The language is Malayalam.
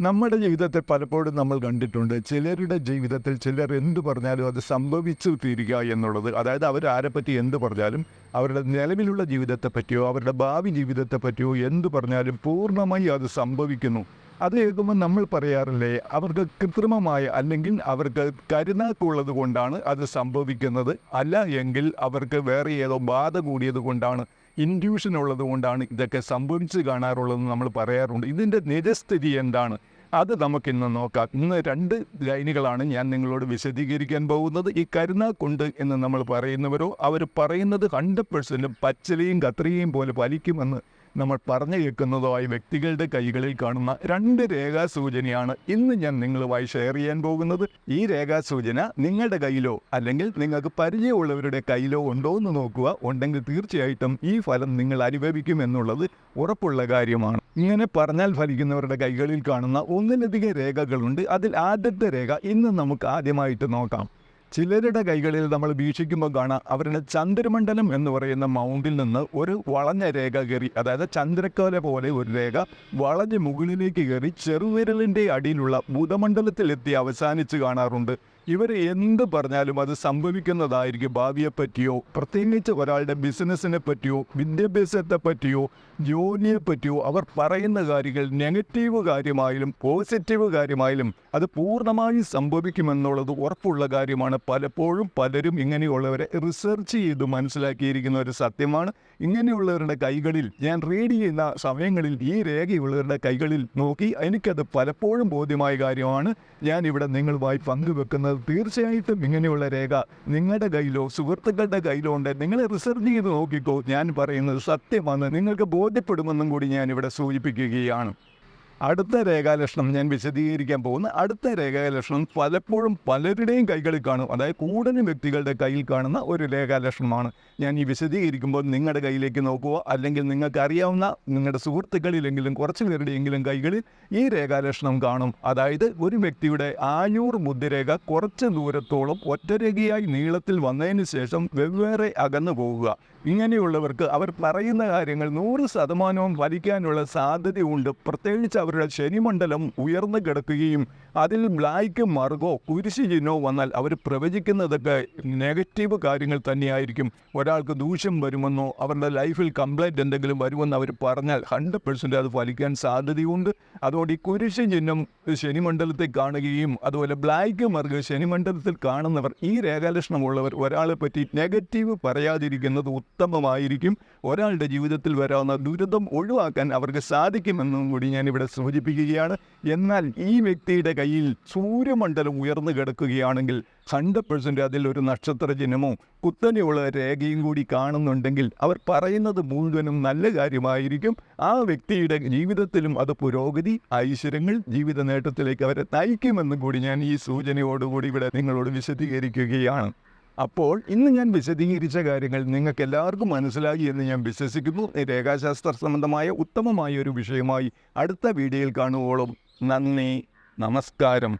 നമ്മുടെ ജീവിതത്തെ പലപ്പോഴും നമ്മൾ കണ്ടിട്ടുണ്ട് ചിലരുടെ ജീവിതത്തിൽ ചിലർ എന്തു പറഞ്ഞാലും അത് സംഭവിച്ചു തീരുക എന്നുള്ളത്. അതായത് അവർ ആരെപ്പറ്റി എന്ത് പറഞ്ഞാലും അവരുടെ നിലവിലുള്ള ജീവിതത്തെ പറ്റിയോ അവരുടെ ഭാവി ജീവിതത്തെ പറ്റിയോ എന്ത് പറഞ്ഞാലും പൂർണമായി അത് സംഭവിക്കുന്നു. അത് കേൾക്കുമ്പോൾ നമ്മൾ പറയാറില്ലേ അവർക്ക് കൃത്രിമമായ അല്ലെങ്കിൽ അവർക്ക് കരുനാക്കുള്ളത് കൊണ്ടാണ് അത് സംഭവിക്കുന്നത്. അല്ല എങ്കിൽ അവർക്ക് വേറെ ഏതോ ബാധ കൂടിയത് കൊണ്ടാണ്. ഇൻഡ്യൂഷൻ ഉള്ളത് കൊണ്ടാണ് ഇതൊക്കെ സംഭവിച്ച് കാണാറുള്ളതെന്ന് നമ്മൾ പറയാറുണ്ട്. ഇതിന്റെ നിജസ്ഥിതി എന്താണ്? അത് നമുക്കിന്ന് നോക്കാം. ഇന്ന് രണ്ട് ലൈനുകളാണ് ഞാൻ നിങ്ങളോട് വിശദീകരിക്കാൻ പോകുന്നത്. ഈ കരുനാക്കുണ്ട് എന്ന് നമ്മൾ പറയുന്നവരോ അവർ പറയുന്നത് ഹൺഡ്രഡ് പെർസെന്റും പച്ചലയും കത്രികയും പോലെ ഫലിക്കുമെന്ന് നമ്മൾ പറഞ്ഞു കേൾക്കുന്നതോ ആയ വ്യക്തികളുടെ കൈകളിൽ കാണുന്ന രണ്ട് രേഖാസൂചനയാണ് ഇന്ന് ഞാൻ നിങ്ങളുമായി ഷെയർ ചെയ്യാൻ പോകുന്നത്. ഈ രേഖാസൂചന നിങ്ങളുടെ കയ്യിലോ അല്ലെങ്കിൽ നിങ്ങൾക്ക് പരിചയമുള്ളവരുടെ കയ്യിലോ ഉണ്ടോ എന്ന് നോക്കുക. ഉണ്ടെങ്കിൽ തീർച്ചയായിട്ടും ഈ ഫലം നിങ്ങൾ അനുഭവിക്കും എന്നുള്ളത് ഉറപ്പുള്ള കാര്യമാണ്. ഇങ്ങനെ പറഞ്ഞാൽ ഫലിക്കുന്നവരുടെ കൈകളിൽ കാണുന്ന ഒന്നിലധികം രേഖകളുണ്ട്. അതിൽ ആദ്യത്തെ രേഖ ഇന്ന് നമുക്ക് ആദ്യമായിട്ട് നോക്കാം. ചിലരുടെ കൈകളിൽ നമ്മൾ വീക്ഷിക്കുമ്പോൾ കാണാം അവരുടെ ചന്ദ്രമണ്ഡലം എന്ന് പറയുന്ന മൗണ്ടിൽ നിന്ന് ഒരു വളഞ്ഞ രേഖ കയറി അതായത് ചന്ദ്രക്കോല പോലെ ഒരു രേഖ വളഞ്ഞ് മുകളിലേക്ക് കയറി ചെറുവിരലിന്റെ അടിയിലുള്ള ബുധമണ്ഡലത്തിലെത്തി അവസാനിച്ച് കാണാറുണ്ട്. ഇവർ എന്ത് പറഞ്ഞാലും അത് സംഭവിക്കുന്നതായിരിക്കും ഭാവിയെ പറ്റിയോ പ്രത്യേകിച്ച് ഒരാളുടെ ബിസിനസ്സിനെ പറ്റിയോ വിദ്യാഭ്യാസത്തെ പറ്റിയോ ജോലിയെ പറ്റിയോ അവർ പറയുന്ന കാര്യങ്ങൾ നെഗറ്റീവ് കാര്യമായാലും പോസിറ്റീവ് കാര്യമായാലും അത് പൂർണമായും സംഭവിക്കുമെന്നുള്ളത് ഉറപ്പുള്ള കാര്യമാണ്. പലപ്പോഴും പലരും ഇങ്ങനെയുള്ളവരെ റിസർച്ച് ചെയ്ത് മനസ്സിലാക്കിയിരിക്കുന്ന ഒരു സത്യമാണ്. ഇങ്ങനെയുള്ളവരുടെ കൈകളിൽ ഞാൻ റീഡ് ചെയ്യുന്ന സമയങ്ങളിൽ ഈ രേഖയുള്ളവരുടെ കൈകളിൽ നോക്കി എനിക്കത് പലപ്പോഴും ബോധ്യമായ കാര്യമാണ്. ഞാൻ ഇവിടെ നിങ്ങളുമായി പങ്കുവെക്കുന്നത് തീർച്ചയായിട്ടും ഇങ്ങനെയുള്ള രേഖ നിങ്ങളുടെ കയ്യിലോ സുഹൃത്തുക്കളുടെ കയ്യിലോ ഉണ്ട്. നിങ്ങൾ റിസർച്ച് ചെയ്ത് നോക്കിക്കോ. ഞാൻ പറയുന്നത് സത്യമാണ്. നിങ്ങൾക്ക് ബോധ്യപ്പെടുമെന്നും കൂടി ഞാൻ ഇവിടെ സൂചിപ്പിക്കുകയാണ്. അടുത്ത രേഖാലക്ഷണം ഞാൻ വിശദീകരിക്കാൻ പോകുന്ന. അടുത്ത രേഖാലക്ഷണം പലപ്പോഴും പലരുടെയും കൈകളിൽ കാണും. അതായത് കൂടുതൽ വ്യക്തികളുടെ കയ്യിൽ കാണുന്ന ഒരു രേഖാലക്ഷണമാണ്. ഞാൻ ഈ വിശദീകരിക്കുമ്പോൾ നിങ്ങളുടെ കയ്യിലേക്ക് നോക്കുക. അല്ലെങ്കിൽ നിങ്ങൾക്ക് അറിയാവുന്ന നിങ്ങളുടെ സുഹൃത്തുക്കളിലെങ്കിലും കുറച്ച് പേരുടെയെങ്കിലും കൈകളിൽ ഈ രേഖാലക്ഷണം കാണും. അതായത് ഒരു വ്യക്തിയുടെ ആയൂർ മുദ്രരേഖ കുറച്ച് ദൂരത്തോളം ഒറ്റരേഖയായി നീളത്തിൽ വന്നതിന് ശേഷം വെവ്വേറെ അകന്നു പോവുക ഇങ്ങനെയുള്ളവർക്ക് അവർ പറയുന്ന കാര്യങ്ങൾ നൂറ് ശതമാനവും വലിക്കാനുള്ള സാധ്യതയുണ്ട്. പ്രത്യേകിച്ച് അവരുടെ ശനിമണ്ഡലം ഉയർന്നു കിടക്കുകയും അതിൽ ബ്ലാക്ക് മറുകോ കുരിശി ചിഹ്നോ വന്നാൽ അവർ പ്രവചിക്കുന്നതൊക്കെ നെഗറ്റീവ് കാര്യങ്ങൾ തന്നെയായിരിക്കും. ഒരാൾക്ക് ദൂഷ്യം വരുമെന്നോ അവരുടെ ലൈഫിൽ കംപ്ലൈന്റ് എന്തെങ്കിലും വരുമെന്ന് അവർ പറഞ്ഞാൽ ഹൺഡ്രഡ് പെർസെന്റ് അത് ഫലിക്കാൻ സാധ്യതയുണ്ട്. അതുകൊണ്ട് ഈ കുരിശ് ചിഹ്നം ശനിമണ്ഡലത്തിൽ കാണുകയും അതുപോലെ ബ്ലാക്ക് മറുക ശനിമണ്ഡലത്തിൽ കാണുന്നവർ ഈ രേഖാലക്ഷണമുള്ളവർ ഒരാളെ പറ്റി നെഗറ്റീവ് പറയാതിരിക്കുന്നത് ഉത്തമമായിരിക്കും. ഒരാളുടെ ജീവിതത്തിൽ വരാവുന്ന ദുരിതം ഒഴിവാക്കാൻ അവർക്ക് സാധിക്കുമെന്നും കൂടി ഞാനിവിടെ സൂചിപ്പിക്കുകയാണ്. എന്നാൽ ഈ വ്യക്തിയുടെ കയ്യിൽ സൂര്യമണ്ഡലം ഉയർന്നു കിടക്കുകയാണെങ്കിൽ ഹൺഡ്രഡ് പെർസെന്റ് അതിൽ ഒരു നക്ഷത്ര ചിഹ്നമോ കുത്തനെയുള്ള രേഖയും കൂടി കാണുന്നുണ്ടെങ്കിൽ അവർ പറയുന്നത് മുഴുവനും നല്ല കാര്യമായിരിക്കും. ആ വ്യക്തിയുടെ ജീവിതത്തിലും അത് പുരോഗതി ഐശ്വര്യങ്ങൾ ജീവിത നേട്ടത്തിലേക്ക് അവരെ നയിക്കുമെന്നും കൂടി ഞാൻ ഈ സൂചനയോടുകൂടി ഇവിടെ നിങ്ങളോട് വിശദീകരിക്കുകയാണ്. അപ്പോൾ ഇന്ന് ഞാൻ വിശദീകരിച്ച കാര്യങ്ങൾ നിങ്ങൾക്ക് എല്ലാവർക്കും മനസ്സിലായി എന്ന് ഞാൻ വിശ്വസിക്കുന്നു. രേഖാശാസ്ത്ര സംബന്ധമായ ഉത്തമമായ ഒരു വിഷയമായി അടുത്ത വീഡിയോയിൽ കാണുവോളും. നന്ദി. നമസ്കാരം.